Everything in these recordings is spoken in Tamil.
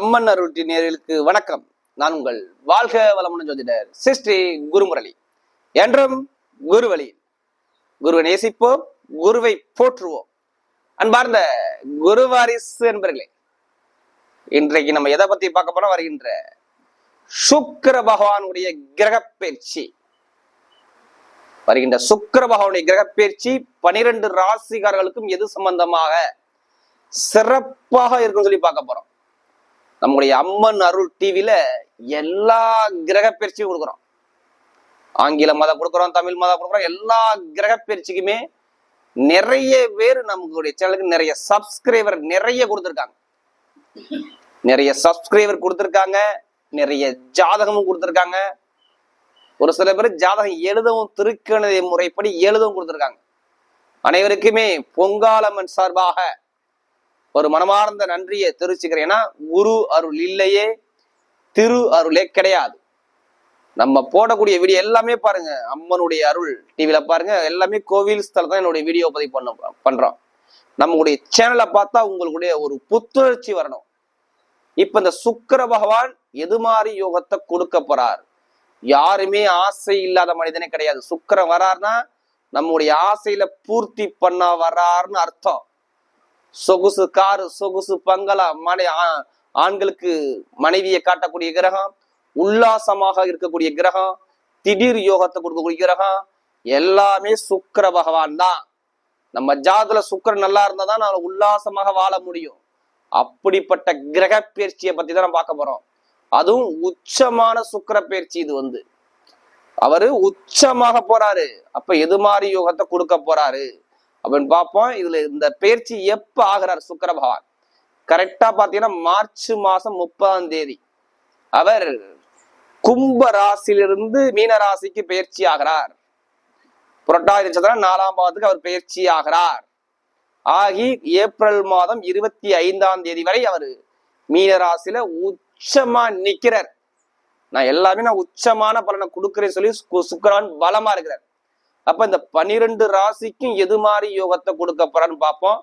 அம்மன் அருட்டி நேர்களுக்கு வணக்கம். நான் உங்கள் வாழ்க வளமுடன் ஜோதிடர் சிஸ்டி குருமுரளி. என்றும் குருவழி. குருவை நேசிப்போம் குருவை போற்றுவோம். அன்பார்ந்த குருவாரிசு என்பர்களே இன்றைக்கு நம்ம எதை பத்தி பார்க்க போறோம்? வருகின்ற சுக்கிர பகவானுடைய கிரக பயிற்சி வருகின்ற சுக்கர பகவானுடைய கிரக பயிற்சி பனிரெண்டு ராசிகாரர்களுக்கும் எது சம்பந்தமாக சிறப்பாக இருக்குன்னு சொல்லி பார்க்க போறோம். நம்முடைய அம்மன் அருள் டிவியில எல்லா கிரக பயிற்சியும் கொடுக்குறோம். ஆங்கில மதம் கொடுக்குறோம் தமிழ் மதம் கொடுக்குறோம் எல்லா கிரக பயிற்சிக்குமே நிறைய பேர் நம்மளுடைய சேனலுக்கு நிறைய சப்ஸ்கிரைபர் நிறைய கொடுத்துருக்காங்க. நிறைய சப்ஸ்கிரைபர் கொடுத்துருக்காங்க நிறைய ஜாதகமும் கொடுத்துருக்காங்க. ஒரு சில பேர் ஜாதகம் எழுதவும் திருக்கணித முறைப்படி எழுதவும் கொடுத்துருக்காங்க. அனைவருக்குமே பொங்காலம்மன் சார்பாக ஒரு மனமார்ந்த நன்றியை தெரிவிச்சுக்கிறேன். ஏன்னா குரு அருள் இல்லையே திரு அருளே கிடையாது. நம்ம போடக்கூடிய வீடியோ எல்லாமே பாருங்க. அம்மனுடைய அருள் டிவியில பாருங்க. எல்லாமே கோவில் ஸ்தலம் தான் என்னுடைய வீடியோ பதிவு பண்ண பண்றோம். நம்மளுடைய சேனலை பார்த்தா உங்களுடைய ஒரு புத்துணர்ச்சி வரணும். இப்ப இந்த சுக்கர பகவான் எது மாதிரி யோகத்தை கொடுக்க போறார்? யாருமே ஆசை இல்லாத மனிதனே கிடையாது. சுக்கரம் வரார்னா நம்முடைய ஆசையில பூர்த்தி பண்ண வராருன்னு அர்த்தம். சொகுசு காரு சொகுசு பங்களா மனை ஆ- ஆண்களுக்கு மனைவியை காட்டக்கூடிய கிரகம் உல்லாசமாக இருக்கக்கூடிய கிரகம் திடீர் யோகத்தை கொடுக்கக்கூடிய கிரகம் எல்லாமே சுக்கிர பகவான் தான். நம்ம ஜாதுல சுக்கிரன் நல்லா இருந்தா தான் நான் உல்லாசமாக வாழ முடியும். அப்படிப்பட்ட கிரக பயிற்சியை பத்தி தான் நம்ம பார்க்க போறோம். அதுவும் உச்சமான சுக்கிர பயிற்சி இது வந்து. அவரு உச்சமாக போறாரு. அப்ப எது மாதிரி யோகத்தை கொடுக்க போறாரு? அப்படின்னு பார்ப்போம். இதுல இந்த பயிற்சி எப்ப ஆகிறார் சுக்கர பகவான் கரெக்டா பாத்தீங்கன்னா மார்ச் மாசம் முப்பதாம் தேதி. அவர் கும்ப ராசியிலிருந்து மீன ராசிக்கு பயிற்சி ஆகிறார். புரட்டாதி நட்சத்திரம் நாலாம் பாவத்துக்கு அவர் பயிற்சி ஆகிறார். ஆகி ஏப்ரல் மாதம் இருபத்தி ஐந்தாம் தேதி வரை அவர் மீன ராசியில உச்சமா நிக்கிறார். நான் எல்லாமே நான் உச்சமான பலனை கொடுக்குறேன்னு சொல்லி சு- பலமா இருக்கிறார். அப்ப இந்த பனிரெண்டு ராசிக்கும் எது மாதிரி யோகத்தை கொடுக்க போறான்னு பார்ப்போம்.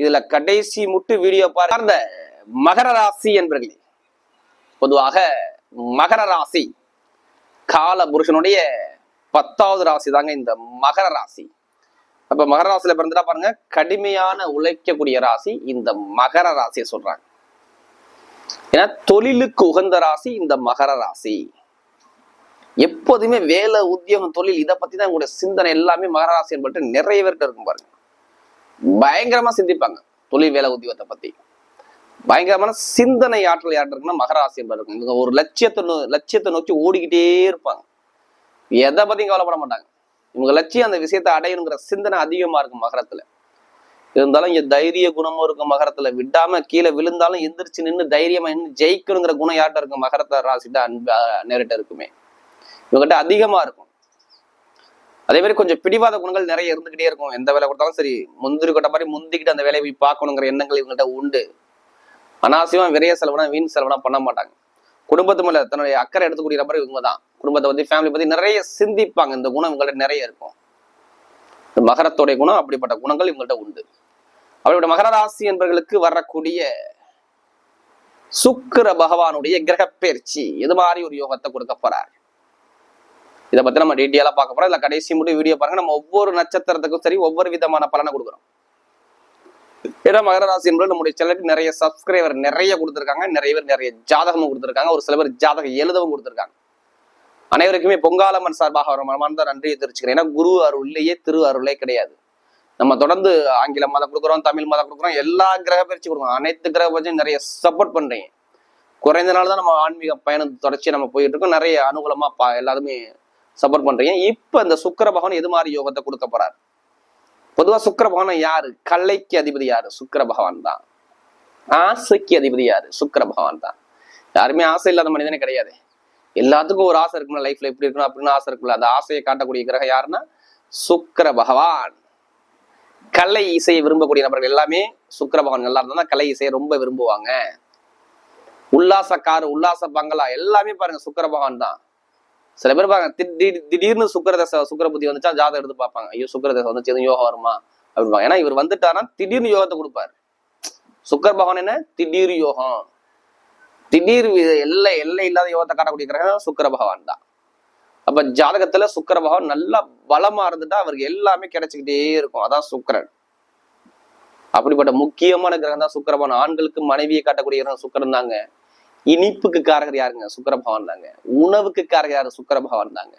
இதுல கடைசி முட்டு வீடியோ பாருங்க அந்த மகர ராசி என்பர்களே. பொதுவாக மகர ராசி கால புருஷனுடைய பத்தாவது ராசி தாங்க இந்த மகர ராசி. அப்ப மகர ராசியில பிறந்துட்டா பாருங்க கடுமையான உழைக்கக்கூடிய ராசி இந்த மகர ராசியை சொல்றாங்க. ஏன்னா தொழிலுக்கு உகந்த ராசி இந்த மகர ராசி. எப்போதுமே வேலை உத்தியோகம் தொழில் இதை பத்தி தான் உங்களுடைய சிந்தனை எல்லாமே மகராசி என்பது நிறைய பேர்கிட்ட இருக்கும் பாருங்க. பயங்கரமா சிந்திப்பாங்க தொழில் வேலை உத்தியோகத்தை பத்தி. பயங்கரமான சிந்தனை ஆற்றல் யார்கிட்ட இருக்குன்னா மகராசி என்பது இருக்கும். இவங்க ஒரு லட்சியத்தை நோ- லட்சியத்தை நோக்கி ஓடிக்கிட்டே இருப்பாங்க. எதை பத்தியும் கவலைப்பட மாட்டாங்க. இவங்க லட்சியம் அந்த விஷயத்தை அடையணுங்கிற சிந்தனை அதிகமா இருக்கும் மகரத்துல. இருந்தாலும் இங்க தைரிய குணமும் இருக்கும் மகரத்துல. விடாம கீழே விழுந்தாலும் எந்திரிச்சு நின்று தைரியமா நின்று ஜெயிக்கணுங்கிற குணம் யார்கிட்ட இருக்கும்? மகரத்தை ராசிட்டு அன்பு நேரிட்ட இருக்குமே. இவங்ககிட்ட அதிகமா இருக்கும். அதே மாதிரி கொஞ்சம் பிடிவாத குணங்கள் நிறைய இருந்துகிட்டே இருக்கும். எந்த வேலை கொடுத்தாலும் சரி முந்திரி கொட்ட மாதிரி முந்திக்கிட்டு அந்த வேலையை போய் பார்க்கணுங்கிற எண்ணங்கள் இவங்ககிட்ட உண்டு. அனாவசியமா விரைய செலவுனா வீண் செலவுனா பண்ண மாட்டாங்க. குடும்பத்து மேல தன்னுடைய அக்கறை எடுத்துக்கூடிய நபர் இவங்க தான் குடும்பத்தை பத்தி ஃபேமிலி பத்தி நிறைய சிந்திப்பாங்க. இந்த குணம் இவங்கள்ட்ட நிறைய இருக்கும். இந்த மகரத்தோடைய குணம் அப்படிப்பட்ட குணங்கள் இவங்கள்ட்ட உண்டு. அவருடைய மகர ராசி என்பவர்களுக்கு வரக்கூடிய சுக்கிர பகவானுடைய கிரக பயிற்சி எது மாதிரி ஒரு யோகத்தை கொடுக்க போறாரு. இதை பத்தி நம்ம டீட்டெயிலா பார்க்க போறோம். இல்ல கடைசி முடிவு வீடியோ பாருங்க. நம்ம ஒவ்வொரு நட்சத்திரத்துக்கும் சரி ஒவ்வொரு விதமான பலனை கொடுக்குறோம். ஏன்னா மகர ராசி என்பது நம்முடைய சேனலுக்கு நிறைய சப்ஸ்கிரைபர் நிறைய கொடுத்துருக்காங்க. நிறைய பேர் நிறைய ஜாதகமும் கொடுத்துருக்காங்க. ஒரு சில பேர் ஜாதகம் எழுதவும் கொடுத்துருக்காங்க. அனைவருக்குமே பொங்காலம்மன் சார்பாக ஒரு மனமார்ந்த நன்றியை தெரிவிச்சுக்கிறேன். ஏன்னா குரு அருள் திரு அருளே கிடையாது. நம்ம தொடர்ந்து ஆங்கில மதம் கொடுக்குறோம் தமிழ் மதம் கொடுக்குறோம் எல்லா கிரக பயிற்சி கொடுக்குறோம். அனைத்து கிரக பயிற்சியும் நிறைய சப்போர்ட் பண்றீங்க. குறைந்த நாள் தான் நம்ம ஆன்மீக பயணம் தொடர்ச்சி நம்ம போயிட்டு இருக்கோம். நிறைய அனுகூலமா பா எல்லாருமே சப்போர்ட் பண்றீங்க. இப்ப இந்த சுக்கர பகவான் எது மாதிரி யோகத்தை கொடுக்க போறாரு? பொதுவா சுக்கர பகவான் யாரு? கலைக்கு அதிபதி யாரு? சுக்கர பகவான் தான். ஆசைக்கு அதிபதி யாரு? சுக்கர பகவான் தான். யாருமே ஆசை இல்லாத மனிதனே கிடையாது. எல்லாத்துக்கும் ஒரு ஆசை இருக்கும்ல லைஃப்ல எப்படி இருக்கணும் அப்படின்னு ஆசை இருக்கும்ல. அந்த ஆசையை காட்டக்கூடிய கிரகம் யாருன்னா சுக்கர பகவான். கலை இசையை விரும்பக்கூடிய நபர்கள் எல்லாமே சுக்கர பகவான் நல்லா இருந்தா கலை இசையை ரொம்ப விரும்புவாங்க. உல்லாச காரு உல்லாச பங்களா எல்லாமே பாருங்க சுக்கர பகவான் தான். சில பேர் பாருங்க திடீர் திடீர்னு சுக்கிர சுக்கர புத்தி வந்துச்சா ஜாதகம் எடுத்து பார்ப்பாங்க. ஐயோ சுக்கரதசை வந்துச்சு எதுவும் யோகம் வருமா? அப்படிப்பாங்க ஏன்னா இவர் வந்துட்டாருன்னா திடீர்னு யோகத்தை கொடுப்பாரு. சுக்கர பகவான் என்ன? திடீர் யோகம். திடீர் எல்லை எல்லை இல்லாத யோகத்தை காட்டக்கூடிய கிரகம் சுக்கிர பகவான் தான். அப்ப ஜாதகத்துல சுக்கர பகவான் நல்லா பலமா இருந்துட்டா அவருக்கு எல்லாமே கிடைச்சுக்கிட்டே இருக்கும். அதான் சுக்கரன். அப்படிப்பட்ட முக்கியமான கிரகம் தான் சுக்கிர ஆண்களுக்கு மனைவியை காட்டக்கூடிய கிரகம் சுக்கரன் தாங்க. இனிப்புக்கு காரகர் யாருங்க? சுக்கர பகவான் தாங்க. உணவுக்கு காரகர் யாரு? சுக்கர பகவான் தாங்க.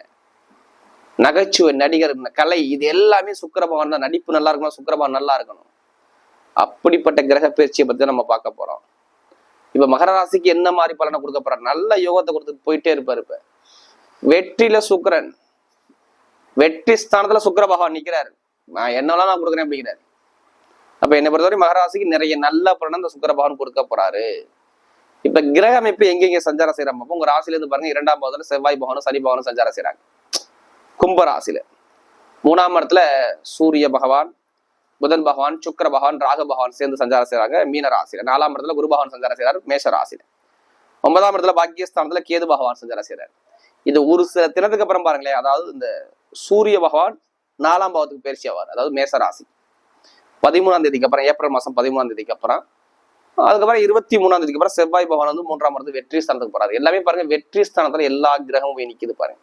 நகைச்சுவை நடிகர் கலை இது எல்லாமே சுக்கர பகவான் தான். நடிப்பு நல்லா இருக்கணும் சுக்கர பகவான் நல்லா இருக்கணும். அப்படிப்பட்ட கிரக பயிற்சியை பத்தி நம்ம பார்க்க போறோம். இப்ப மகர ராசிக்கு என்ன மாதிரி பலனை கொடுக்க போறாரு? நல்ல யோகத்தை கொடுத்துட்டு போயிட்டே இருப்பாரு இப்ப. வெற்றியில சுக்கரன். வெற்றி ஸ்தானத்துல சுக்கர பகவான் நிக்கிறாரு. நான் என்னெல்லாம் நான் கொடுக்குறேன் அப்படிங்கிறாரு. அப்ப என்னை பொறுத்தவரை மகராசிக்கு நிறைய நல்ல பலனை அந்த சுக்கர பகவான் கொடுக்க போறாரு. இப்ப கிரக அமைப்பு எங்கெங்க சஞ்சாரம் செய்யறாங்க உங்க ராசில இருந்து பாருங்க இரண்டாம் பாவத்துல செவ்வாய் பகவானும் சனி பகவானும் சஞ்சாரம் செய்யறாங்க கும்ப ராசியில. மூணாம் இடத்துல சூரிய பகவான் புதன் பகவான் சுக்கர பகவான் ராக பகவான் சேர்ந்து சஞ்சாரம் செய்யறாங்க மீன ராசியில. நாலாம் இடத்துல குரு பகவான் சஞ்சாரம் செய்யறாரு மேஷ ராசியில. ஒன்பதாம் இடத்துல பாக்கியஸ்தானத்துல கேது பகவான் சஞ்சாரம் செய்யறாரு இது ஒரு சில தினத்துக்கு அப்புறம் பாருங்களேன் அதாவது இந்த சூரிய பகவான் நாலாம் பாவத்துக்கு பயிற்சி ஆவார் அதாவது மேச ராசி. பதிமூணாம் தேதிக்கு அப்புறம் ஏப்ரல் மாசம் பதிமூணாம் தேதிக்கு அப்புறம் அதுக்கப்புறம் இருபத்தி மூணாம் தேதிக்கு அப்புறம் செவ்வாய் பகவான் வந்து மூன்றாம் இடத்து வெற்றி ஸ்தானத்துக்கு போறாரு. எல்லாமே பாருங்க வெற்றி ஸ்தானத்துல எல்லா கிரகமும் போய் நிக்குது பாருங்க.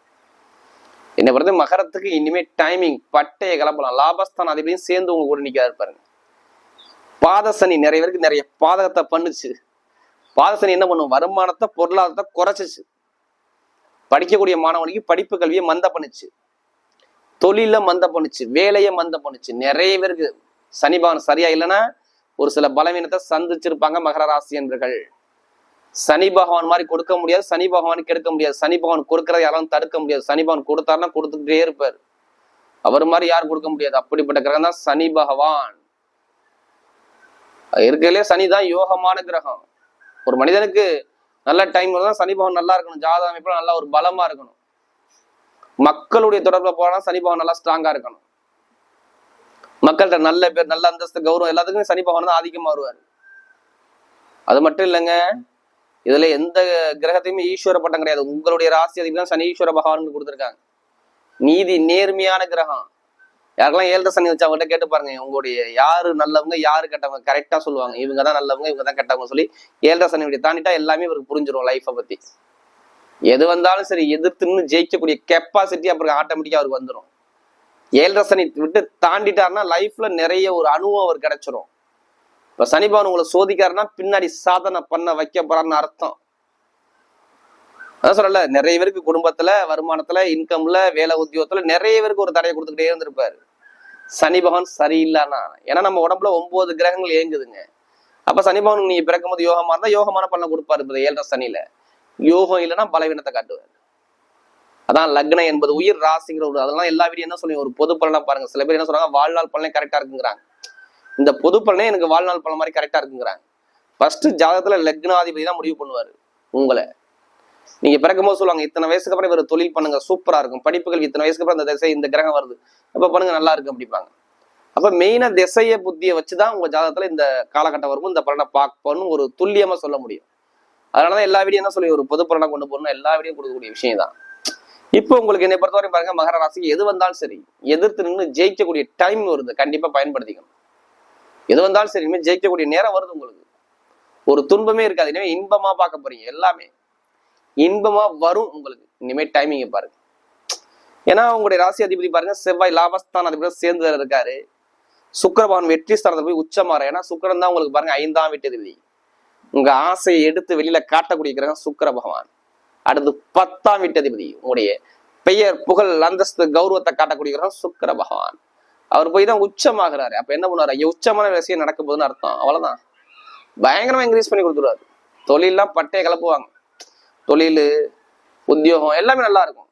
என்னை பொறுத்த மகரத்துக்கு இனிமே டைமிங் பட்டைய கிளம்பலாம் லாபஸ்தான அதிபதியும் சேர்ந்து உங்க கூட நிக்காது பாருங்க. பாதசனி நிறைய பேருக்கு நிறைய பாதகத்தை பண்ணுச்சு. பாதசனி என்ன பண்ணும்? வருமானத்தை பொருளாதாரத்தை குறைச்சிச்சு. படிக்கக்கூடிய மாணவனுக்கு படிப்பு கல்வியை மந்த பண்ணுச்சு. தொழில மந்த பண்ணுச்சு. வேலையை மந்த பண்ணுச்சு. நிறைய பேருக்கு சனி சனிபாவன் சரியா இல்லைன்னா ஒரு சில பலவீனத்தை சந்திச்சிருப்பாங்க மகர ராசி என்பர்கள். சனி பகவான் மாதிரி கொடுக்க முடியாது சனி பகவான் எடுக்க முடியாது. சனி பகவான் கொடுக்கறத யாரும் தடுக்க முடியாது. சனி பகவான் கொடுத்தாருன்னா கொடுத்துக்கிட்டே இருப்பார். அவர் மாதிரி யாரும் கொடுக்க முடியாது? அப்படிப்பட்ட கிரகம் தான் சனி பகவான். இருக்கிறதுலே சனி தான் யோகமான கிரகம். ஒரு மனிதனுக்கு நல்ல டைம் தான் சனி பகவான் நல்லா இருக்கணும். ஜாத அமைப்புல நல்லா ஒரு பலமா இருக்கணும். மக்களுடைய தொடர்பில் போனா சனி பகவான் நல்லா ஸ்ட்ராங்கா இருக்கணும். மக்கள்கிட்ட நல்ல பேர் நல்ல அந்தஸ்து கௌரவம் எல்லாத்துக்குமே சனி பகவான் தான் ஆதிக்கமா வருவார் அது மட்டும் இல்லைங்க இதுல எந்த கிரகத்தையுமே ஈஸ்வர பட்டம் கிடையாது. உங்களுடைய ராசி அதிபதி தான் சனி ஈஸ்வர பகவான் கொடுத்துருக்காங்க. நீதி நேர்மையான கிரகம். யாருக்கெல்லாம் ஏழரை சனி வச்சு அவங்ககிட்ட கேட்டு பாருங்க உங்களுடைய யாரு நல்லவங்க யாரு கெட்டவங்க கரெக்டா சொல்லுவாங்க. இவங்க தான் நல்லவங்க இவங்க தான் கெட்டவங்க சொல்லி ஏழரை சனி இப்படி தாண்டிட்டா எல்லாமே இவருக்கு புரிஞ்சிடும் லைஃப்பை பத்தி. எது வந்தாலும் சரி எதிர்த்துன்னு ஜெயிக்கக்கூடிய கெப்பாசிட்டி அப்புறம் ஆட்டோமேட்டிக்கா அவருக்கு வந்துடும் ஏழரை சனி விட்டு தாண்டிட்டாருன்னா லைஃப்ல நிறைய ஒரு அனுபவம் அவர் கிடைச்சிரும். இப்ப சனி உங்களை சோதிக்காருன்னா பின்னாடி சாதனை பண்ண வைக்க போறான்னு அர்த்தம். அதான் சொல்லல நிறைய பேருக்கு குடும்பத்துல வருமானத்துல இன்கம்ல வேலை உத்தியோகத்துல நிறைய பேருக்கு ஒரு தடையை கொடுத்துக்கிட்டே இருந்திருப்பாரு. சனி பகவான் சரியில்லைன்னா ஏன்னா நம்ம உடம்புல ஒன்பது கிரகங்கள் இயங்குதுங்க. அப்ப சனி பகவான் நீங்க பிறக்கும் போது யோகமா இருந்தா யோகமான பலனை கொடுப்பாரு ஏழரை சனியில. யோகம் இல்லைன்னா பலவீனத்தை காட்டுவார். அதான் லக்னம் என்பது உயிர் ராசிங்கிற ஒரு அதெல்லாம் எல்லா வீடியும் என்ன சொல்லி ஒரு பொது பலனா பாருங்க. சில பேர் என்ன சொல்றாங்க? வாழ்நாள் பலனே கரெக்டா இருக்குங்கிறாங்க. இந்த பொது பலனே எனக்கு வாழ்நாள் பலன் மாதிரி கரெக்டா இருக்குங்கிறாங்க. ஃபர்ஸ்ட் ஜாதகத்துல லக்னாதிபதி தான் முடிவு பண்ணுவாரு உங்களை. நீங்க பிறக்கும் போது சொல்லுவாங்க இத்தனை வயசுக்கு அப்புறம் இவர் தொழில் பண்ணுங்க சூப்பரா இருக்கும். படிப்புகள் இத்தனை வயசுக்கு அப்புறம் இந்த திசை இந்த கிரகம் வருது. அப்ப பண்ணுங்க நல்லா இருக்கு அப்படிப்பாங்க அப்ப மெயினா திசைய புத்தியை வச்சுதான் உங்க ஜாதகத்துல இந்த காலகட்டம் வரும் இந்த பலனை பார்ப்போம்னு ஒரு துல்லியமா சொல்ல முடியும். அதனாலதான் எல்லா வீடியும் என்ன சொல்லி ஒரு பொது பலனா கொண்டு போகணும் எல்லா வீடியும் கொடுக்கக்கூடிய விஷயம் தான் இப்போ உங்களுக்கு என்னை பொறுத்தவரை பாருங்க மகர ராசிக்கு எது வந்தாலும் சரி எதிர்த்து நின்று ஜெயிக்கக்கூடிய டைம் வருது. கண்டிப்பா பயன்படுத்திக்கணும். எது வந்தாலும் சரி இனிமேல் ஜெயிக்கக்கூடிய நேரம் வருது உங்களுக்கு. ஒரு துன்பமே இருக்காது. இனிமே இன்பமா பார்க்க போறீங்க எல்லாமே. இன்பமா வரும் உங்களுக்கு. இனிமேல் டைமிங்க பாருங்க. ஏன்னா உங்களுடைய ராசி அதிபதி பாருங்க செவ்வாய் லாபஸ்தான அதிபதி சேர்ந்து இருக்காரு. சுக்கிரபகவான் வெற்றி ஸ்தானத்தை போய் உச்சமாற ஏன்னா சுக்கரன் தான் உங்களுக்கு பாருங்க ஐந்தாம் வீட்டு அதிபதி. உங்க ஆசையை எடுத்து வெளியில காட்டக்கூடிய கிரகம் சுக்கிர பகவான் அடுத்து பத்தாம் வீட்டதிபதி. உங்களுடைய பெயர் புகழ் அந்தஸ்து கௌரவத்தை காட்டக்கூடிய கிரகம் சுக்கிர பகவான். அவர் போய் தான் உச்சமாகிறாரு. அப்ப என்ன பண்ணுவாரு? ஐயா உச்சமான விஷயம் நடக்க போகுதுன்னு அர்த்தம். அவ்வளவுதான். பயங்கரமா இன்க்ரீஸ் பண்ணி கொடுத்துருவாரு. தொழிலெல்லாம் பட்டையை கலப்புவாங்க. தொழில் உத்தியோகம் எல்லாமே நல்லா இருக்கும்.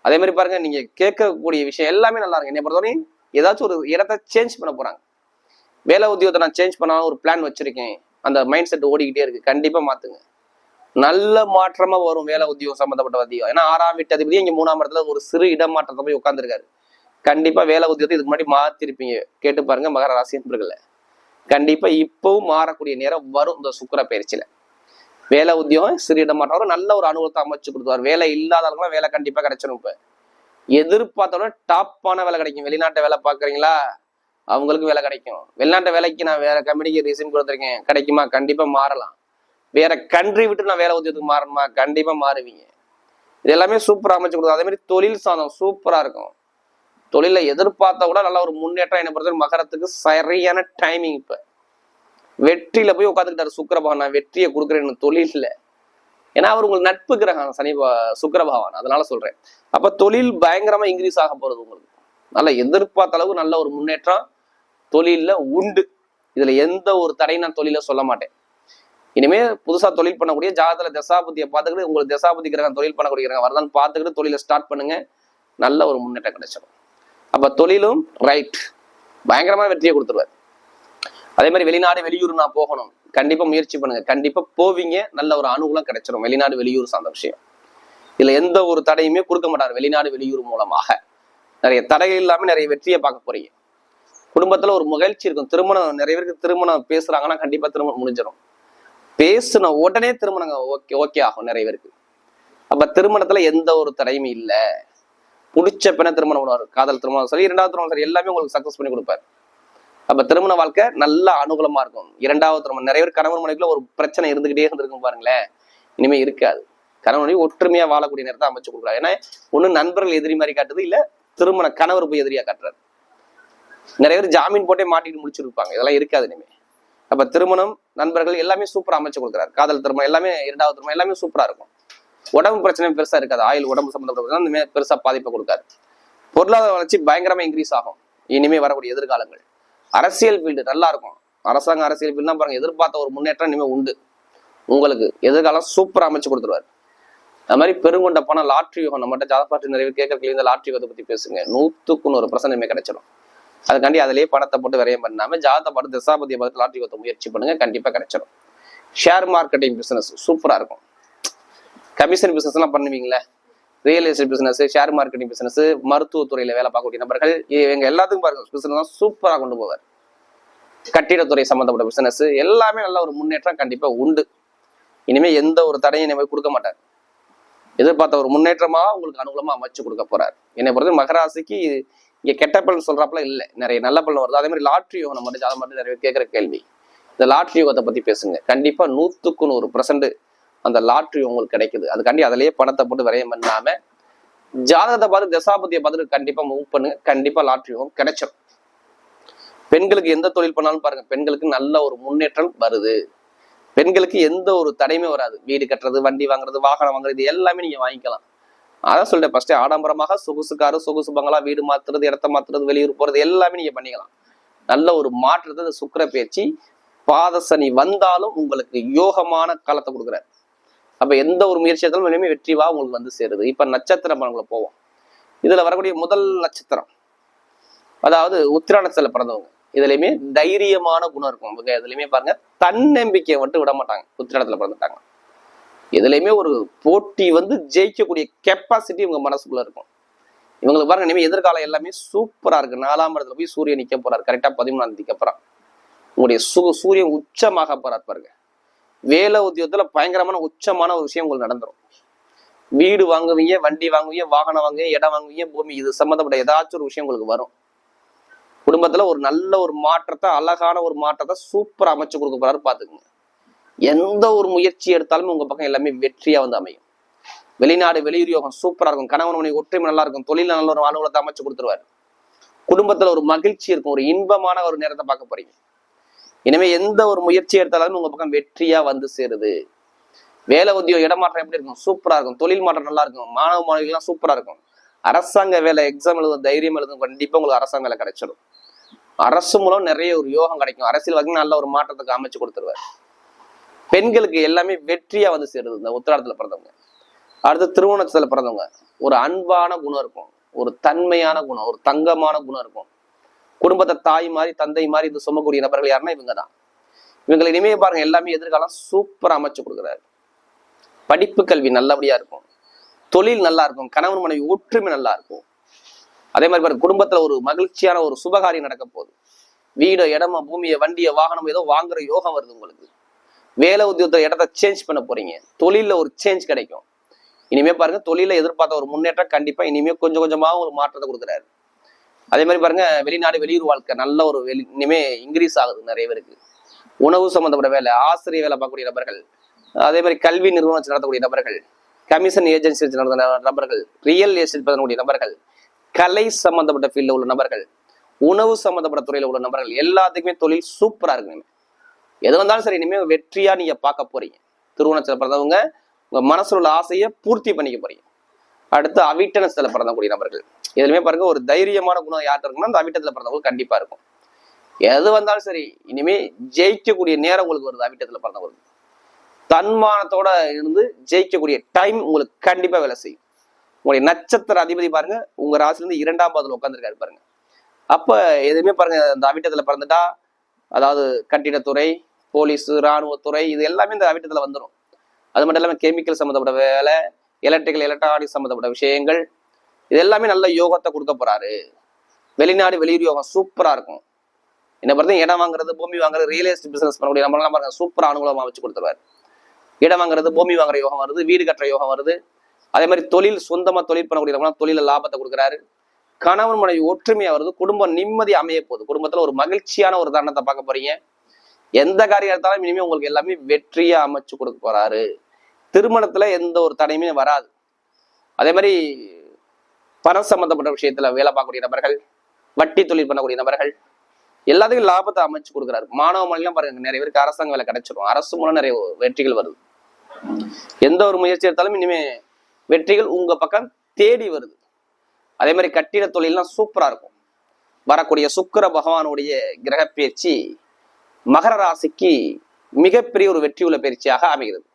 அதே மாதிரி பாருங்க நீங்க கேட்கக்கூடிய விஷயம் எல்லாமே நல்லா இருக்கும். என்னை பொறுத்தவரையும் ஏதாச்சும் ஒரு இடத்த சேஞ்ச் பண்ண போறாங்க. வேலை உத்தியோகத்தை நான் சேஞ்ச் பண்ணாலும் ஒரு பிளான் வச்சிருக்கேன். அந்த மைண்ட் செட் ஓடிக்கிட்டே இருக்கு. கண்டிப்பா மாத்துங்க. நல்ல மாற்றமா வரும் வேலை உத்தியோகம் சம்பந்தப்பட்ட வத்தியம் ஏன்னா ஆறாம் வீட்டு அதிபதி இங்க மூணாம் இடத்துல ஒரு சிறு இடமாற்றத்தை போய் உட்காந்துருக்காரு கண்டிப்பா வேலை உத்தியோகத்தை இதுக்கு முன்னாடி மாத்திருப்பீங்க. கேட்டு பாருங்க மகர ராசி நண்பர்கள்ல கண்டிப்பா இப்பவும் மாறக்கூடிய நேரம் வரும் இந்த சுக்கிர பயிற்சியில. வேலை உத்தியோகம் சிறு இடமாற்றம் வரும். நல்ல ஒரு அனுபவத்தை அமைச்சு கொடுத்துவார் வேலை இல்லாதவங்களும் வேலை கண்டிப்பா கிடைச்சிடும் இப்ப. எதிர்பார்த்தோட டாப்பான வேலை கிடைக்கும். வெளிநாட்டு வேலை பாக்குறீங்களா அவங்களுக்கு வேலை கிடைக்கும். வெளிநாட்டு வேலைக்கு நான் வேற கம்பெனிக்கு ரீசன் கொடுத்துருக்கேன். கிடைக்குமா? கண்டிப்பா மாறலாம். வேற கண்ட்ரி விட்டு நான் வேலை உத்தியோகத்துக்கு மாறணுமா? கண்டிப்பா மாறுவீங்க. இது எல்லாமே சூப்பரா அமைச்சு கொடுக்கும் அதே மாதிரி தொழில் சாதம் சூப்பரா இருக்கும். தொழில எதிர்பார்த்தா கூட நல்ல ஒரு முன்னேற்றம் என்ன பொறுத்தவரை மகரத்துக்கு சரியான டைமிங் இப்ப. வெற்றியில போய் உட்காந்துக்கிட்டாரு சுக்கரபகவான் நான் வெற்றியை கொடுக்குறேன் தொழில்ல. ஏன்னா அவர் உங்களுக்கு நட்பு கிரகம். சனி ப- அதனால சொல்றேன். அப்ப தொழில் பயங்கரமா இன்க்ரீஸ் ஆக போறது உங்களுக்கு. நல்ல எதிர்பார்த்த அளவு நல்ல ஒரு முன்னேற்றம் தொழிலில் உண்டு. இதுல எந்த ஒரு தடையும் நான் தொழில சொல்ல மாட்டேன். இனிமே புதுசா தொழில் பண்ணக்கூடிய ஜாதகத்துல தசாபதியை பார்த்துக்கிட்டு உங்களுக்கு தசாபதி கிரகம் தொழில் பண்ணக்கூடிய கிரகம் வரதான் பார்த்துக்கிட்டு தொழிலை ஸ்டார்ட் பண்ணுங்க. நல்ல ஒரு முன்னேற்றம் கிடைச்சிடும் அப்ப தொழிலும் ரைட் பயங்கரமான வெற்றியை கொடுத்துருவார். அதே மாதிரி வெளிநாடு வெளியூர் நான் போகணும். கண்டிப்பா முயற்சி பண்ணுங்க. கண்டிப்பா போவீங்க. நல்ல ஒரு அனுகூலம் கிடைச்சிடும் வெளிநாடு வெளியூர் சார்ந்த விஷயம். இதுல எந்த ஒரு தடையுமே கொடுக்க மாட்டார் வெளிநாடு வெளியூர் மூலமாக. நிறைய தடைகள் இல்லாம நிறைய வெற்றியை பார்க்க போறீங்க. குடும்பத்துல ஒரு மகிழ்ச்சி இருக்கும். திருமணம் நிறைய பேருக்கு திருமணம் பேசுறாங்கன்னா கண்டிப்பா திருமணம் முடிஞ்சிடும் பேசுன உடனே திருமணம் ஓகே ஓகே ஆகும் நிறைய பேருக்கு. அப்ப திருமணத்துல எந்த ஒரு தடையும் இல்ல. பிடிச்ச பெண்ண திருமணம் பண்ணுவார் காதல் திருமணம் சரி இரண்டாவது திருமணம் சரி எல்லாமே உங்களுக்கு சக்சஸ் பண்ணி கொடுப்பாரு. அப்ப திருமண வாழ்க்கை நல்ல அனுகூலமா இருக்கும். இரண்டாவது திருமணம் நிறைய பேர் கணவன் மனைவிக்குள்ள ஒரு பிரச்சனை இருந்துகிட்டே இருந்திருக்கும் பாருங்களேன். இனிமே இருக்காது. கணவன் மனைவி ஒற்றுமையா வாழக்கூடிய நேரத்தை அமைச்சு கொடுக்குறாரு. ஏன்னா ஒண்ணு நண்பர்கள் எதிரி மாதிரி காட்டுது இல்ல திருமண கணவர் போய் எதிரியா காட்டுறாரு. நிறைய பேர் ஜாமீன் போட்டே மாட்டிட்டு முடிச்சிருப்பாங்க. இதெல்லாம் இருக்காது இனிமே. அப்ப திருமணம் நண்பர்கள் எல்லாமே சூப்பரா அமைச்சு கொடுக்குறாரு. காதல் திருமணம் எல்லாமே இரண்டாவது திருமணம் எல்லாமே சூப்பராக இருக்கும். உடம்பு பிரச்சனை பெருசா இருக்காது. ஆயில் உடம்பு சம்மந்தப்பட்ட பிரச்சனை மாதிரி பெருசா பாதிப்பை கொடுக்காது. பொருளாதார வளர்ச்சி பயங்கரமா இன்க்ரீஸ் ஆகும். இனிமே வரக்கூடிய எதிர்காலங்கள். அரசியல் ஃபீல்டு நல்லா இருக்கும். அரசாங்க அரசியல் ஃபீல்டுனா பாருங்க எதிர்பார்த்த ஒரு முன்னேற்றம் இனிமே உண்டு. உங்களுக்கு எதிர்காலம் சூப்பரா அமைச்சு கொடுத்துருவாரு. அது மாதிரி பெருங்கொண்ட பணம் லாட்ரி யோகம் நம்மகிட்ட ஜாதப்பாட்டு நிறைவு பேர் கேட்கறதுல இந்த லாட்ரி யோகத்தை பத்தி பேசுங்க. நூற்றுக்கு நூறு பர்சன்ட் கிடைச்சிடும் அதுக்காண்டி அதிலேயே பணத்தை போட்டு விரயம் பண்ணாமல் ஜாதக பாட்டு தசாபதியை பார்த்து லாட்ரி யோகத்தை முயற்சி பண்ணுங்க கண்டிப்பா கிடைச்சிடும் ஷேர் மார்க்கெட்டிங் பிசினஸ் சூப்பரா இருக்கும். கமிஷன் பிசினஸ் எல்லாம் பண்ணுவீங்களே? Real estate business share marketing business மருத்துவத்துறையில வேலை பார்க்கக்கூடிய நபர்கள் எங்க எல்லாத்துக்கும் பாருங்க பிசினஸ் தான் சூப்பரா கொண்டு போவார். கட்டிடத்துறை சம்பந்தப்பட்ட பிசினஸ் எல்லாமே நல்ல ஒரு முன்னேற்றம் கண்டிப்பா உண்டு. இனிமே எந்த ஒரு தடையும் இனிமே கொடுக்க மாட்டார். எதிர்பார்த்த ஒரு முன்னேற்றமா உங்களுக்கு அனுகூலமா அமைச்சு கொடுக்க போறார். என்னை பொறுத்த மகராசிக்கு இங்க கெட்ட பலன் சொல்றாப்புல இல்ல. நிறைய நல்ல பலன் வருது. அதே மாதிரி லாட்ரி யோகம் மட்டும் அதை மட்டும் நிறைய கேட்குற கேட்கிற கேள்வி. இந்த லாட்ரி யோகத்தை பத்தி பேசுங்க. கண்டிப்பா நூத்துக்கு நூறு பர்சன்ட் அந்த லாட்ரி உங்களுக்கு கிடைக்குது. அதுக்காண்டி அதிலேயே பணத்தை போட்டு விரயம் பண்ணாம ஜாதகத்தை பார்த்து தசாபதியை பார்த்துட்டு கண்டிப்பா மூவ் பண்ணுங்க. கண்டிப்பா லாட்ரி யோகம் கிடைச்சிடும் பெண்களுக்கு எந்த தொழில் பண்ணாலும் பாருங்க பெண்களுக்கு நல்ல ஒரு முன்னேற்றம் வருது. பெண்களுக்கு எந்த ஒரு தடையுமே வராது. வீடு கட்டுறது வண்டி வாங்குறது வாகனம் வாங்குறது இது எல்லாமே நீங்க வாங்கிக்கலாம். அதான் சொல்லிட்டேன் ஃபர்ஸ்ட் ஆடம்பரமாக சொகுசு காரு சொகுசு பங்களா வீடு மாத்துறது இடத்த மாத்துறது வெளியூர் போறது எல்லாமே நீங்க பண்ணிக்கலாம். நல்ல ஒரு மாற்றத்தை இந்த சுக்கிர பேச்சு பாதசனி வந்தாலும் உங்களுக்கு யோகமான காலத்தை கொடுக்குறாரு. அப்ப எந்த ஒரு முயற்சி எடுத்தாலும் வெற்றிவா உங்களுக்கு வந்து சேருது. இப்ப நட்சத்திர பலன்களை போவோம். இதுல வரக்கூடிய முதல் நட்சத்திரம் அதாவது உத்திராணத்துல பிறந்தவங்க. இதுலயுமே தைரியமான குணம் இருக்கும். இதுலயுமே பாருங்க தன்னம்பிக்கையை மட்டும் விட மாட்டாங்க. உத்திராணத்துல பிறந்துட்டாங்க எதுலையுமே ஒரு போட்டி வந்து ஜெயிக்கக்கூடிய கெப்பாசிட்டி இவங்க மனசுக்குள்ள இருக்கும். இவங்களுக்கு பாருங்க இனிமேல் எதிர்காலம் எல்லாமே சூப்பரா இருக்கு. நாலாம் இடத்துல போய் சூரியன் நிக்க போறாரு. கரெக்டா பதிமூணாம் தேதிக்கு அப்புறம். உங்களுடைய சு சூரியன் உச்சமாக போறார் பாருங்க. வேலை உத்தியோகத்துல பயங்கரமான உச்சமான ஒரு விஷயம் உங்களுக்கு நடந்துரும். வீடு வாங்குவீங்க வண்டி வாங்குவீங்க வாகனம் வாங்குவீங்க இடம் வாங்குவீங்க பூமி இது சம்மந்தப்பட்ட ஏதாச்சும் ஒரு விஷயம் உங்களுக்கு வரும். குடும்பத்துல ஒரு நல்ல ஒரு மாற்றத்தை அழகான ஒரு மாற்றத்தை சூப்பராக அமைச்சு கொடுக்க போறாரு பாத்துக்கோங்க. எந்த ஒரு முயற்சி எடுத்தாலும் உங்க பக்கம் எல்லாமே வெற்றியா வந்து அமையும். வெளிநாடு வெளியூர் யோகம் சூப்பரா இருக்கும். கணவன் மனைவி ஒற்றுமை நல்லா இருக்கும். தொழில் நல்ல ஒரு அனுகூலத்தை அமைச்சு கொடுத்துருவாரு. குடும்பத்துல ஒரு மகிழ்ச்சி இருக்கும். ஒரு இன்பமான ஒரு நேரத்தை பார்க்க போறீங்க. இனிமே எந்த ஒரு முயற்சி எடுத்தாலும் உங்க பக்கம் வெற்றியா வந்து சேருது. வேலை உத்தியோகம் இடமாற்றம் எப்படி இருக்கும்? சூப்பரா இருக்கும். தொழில் மாற்றம் நல்லா இருக்கும். மாணவ மாணவிகள்லாம் சூப்பரா இருக்கும். அரசாங்க வேலை எக்ஸாம் எழுதும் தைரியம் எழுதும் கண்டிப்பா உங்களுக்கு அரசாங்க வேலை கிடைச்சிடும் அரசு மூலம் நிறைய ஒரு யோகம் கிடைக்கும். அரசியல் வகையில் நல்ல ஒரு மாற்றத்துக்கு அமைச்சு கொடுத்துருவாரு. பெண்களுக்கு எல்லாமே வெற்றியா வந்து சேருது இந்த உத்திராடத்துல பிறந்தவங்க. அடுத்து திருவோணத்துல பிறந்தவங்க. ஒரு அன்பான குணம் இருக்கும். ஒரு தன்மையான குணம் ஒரு தங்கமான குணம் இருக்கும். குடும்பத்தை தாய் மாதிரி தந்தை மாதிரி இது சுமக்கூடிய நபர்கள் யாருன்னா இவங்க தான் இவங்களை இனிமே பாருங்க எல்லாமே எதிர்காலம் சூப்பராக அமைச்சு கொடுக்குறாரு. படிப்பு கல்வி நல்லபடியா இருக்கும். தொழில் நல்லா இருக்கும். கணவன் மனைவி ஒற்றுமை நல்லா இருக்கும். அதே மாதிரி பாருங்க குடும்பத்துல ஒரு மகிழ்ச்சியான ஒரு சுபகாரியம் நடக்க போகுது வீடோ இடமோ பூமியை வண்டியை வாகனம் ஏதோ வாங்குற யோகம் வருது உங்களுக்கு. வேலை உத்தியோகத்தை இடத்த சேஞ்ச் பண்ண போறீங்க. தொழிலில் ஒரு சேஞ்ச் கிடைக்கும். இனிமே பாருங்க தொழில எதிர்பார்த்த ஒரு முன்னேற்றம் கண்டிப்பா இனிமே கொஞ்சம் கொஞ்சமா ஒரு மாற்றத்தை கொடுக்குறாரு. அதே மாதிரி பாருங்க வெளிநாடு வெளியூர் வாழ்க்கை நல்ல ஒரு வெளி இனிமே இன்க்ரீஸ் ஆகுது நிறைய பேருக்கு. உணவு சம்பந்தப்பட்ட வேலை ஆசிரியர் வேலை பார்க்கக்கூடிய நபர்கள் அதே மாதிரி கல்வி நிறுவனம் வச்சு நடத்தக்கூடிய நபர்கள் கமிஷன் ஏஜென்சி வச்சு நடந்த நபர்கள் ரியல் எஸ்டேட் பண்ணக்கூடிய நபர்கள் கலை சம்பந்தப்பட்ட ஃபீல்டில் உள்ள நபர்கள் உணவு சம்பந்தப்பட்ட துறையில் உள்ள நபர்கள் எல்லாத்துக்குமே தொழில் சூப்பராக இருக்குங்க எது வந்தாலும் சரி இனிமேல் வெற்றியா நீங்க பார்க்க போறீங்க. திருவண்ணத்தில் பிறந்தவங்க உங்க மனசுல உள்ள ஆசையை பூர்த்தி பண்ணிக்க போறீங்க. அடுத்து அவிட்டனத்தில் பிறந்தக்கூடிய நபர்கள். எதுவுமே பாருங்க ஒரு தைரியமான குணம் யார்கிட்ட இருக்குன்னா அந்த அவிட்டத்தில் பிறந்தவங்க கண்டிப்பா இருக்கும். எது வந்தாலும் சரி இனிமே ஜெயிக்கக்கூடிய நேரம் உங்களுக்கு வருது அவிட்டத்தில் பிறந்தவங்களுக்கு. தன்மானத்தோட இருந்து ஜெயிக்கக்கூடிய டைம் உங்களுக்கு கண்டிப்பா வேலை செய்யும். உங்களுடைய நட்சத்திர அதிபதி பாருங்க உங்க ராசிலேருந்து இரண்டாம் பாதத்துல உட்காந்துருக்காரு பாருங்க. அப்ப எதுவுமே பாருங்க இந்த அவிட்டத்தில் பிறந்துட்டா அதாவது கட்டிடத்துறை போலீஸ் இராணுவத்துறை இது எல்லாமே இந்த வீட்டத்தில் வந்துடும் அது மட்டும் இல்லாமல் கெமிக்கல் சம்மந்தப்பட்ட வேலை எலக்ட்ரிக்கல் எலக்ட்ரானிக் சம்மந்தப்பட்ட விஷயங்கள் இது எல்லாமே நல்ல யோகத்தை கொடுக்க போறாரு. வெளிநாடு வெளியூர் யோகம் சூப்பராக இருக்கும். என்ன பொறுத்த இடம் வாங்குறது பூமி வாங்குறது ரியல் எஸ்டேட் பிசினஸ் பண்ணக்கூடிய நம்மளாம் பாருங்க சூப்பரா அனுகூலமாக வச்சு கொடுத்துருவாரு. இடம் வாங்குறது பூமி வாங்குற யோகம் வருது வீடு கட்டுற யோகம் வருது. அதே மாதிரி தொழில் சொந்தமாக தொழில் பண்ணக்கூடிய தொழில லாபத்தை கொடுக்குறாரு. கணவன் மனைவி ஒற்றுமையா வருது குடும்பம் நிம்மதி அமைய போகுது. குடும்பத்துல ஒரு மகிழ்ச்சியான ஒரு தருணத்தை பார்க்க போறீங்க. எந்த காரியம் எடுத்தாலும் இனிமே உங்களுக்கு எல்லாமே வெற்றியா அமைச்சு கொடுக்க போறாரு. திருமணத்துல எந்த ஒரு தடையுமே வராது. அதே மாதிரி பணம் சம்பந்தப்பட்ட விஷயத்துல வேலை பார்க்கக்கூடிய நபர்கள் வட்டி தொழில் பண்ணக்கூடிய நபர்கள் எல்லாத்துக்கும் லாபத்தை அமைச்சு கொடுக்குறாரு. மாணவ மொழிலாம் பாருங்க நிறைய பேருக்கு அரசாங்க வேலை கிடைச்சிரும். அரசு மூலம் நிறைய வெற்றிகள் வருது. எந்த ஒரு முயற்சி எடுத்தாலும் இனிமே வெற்றிகள் உங்க பக்கம் தேடி வருது. அதே மாதிரி கட்டிட தொழில்லாம் சூப்பரா இருக்கும். வரக்கூடிய சுக்கிர பகவானுடைய கிரக பயிற்சி மகர ராசிக்கு மிகப்பெரிய ஒரு வெற்றியுள்ள பயிற்சியாக அமைகிறது.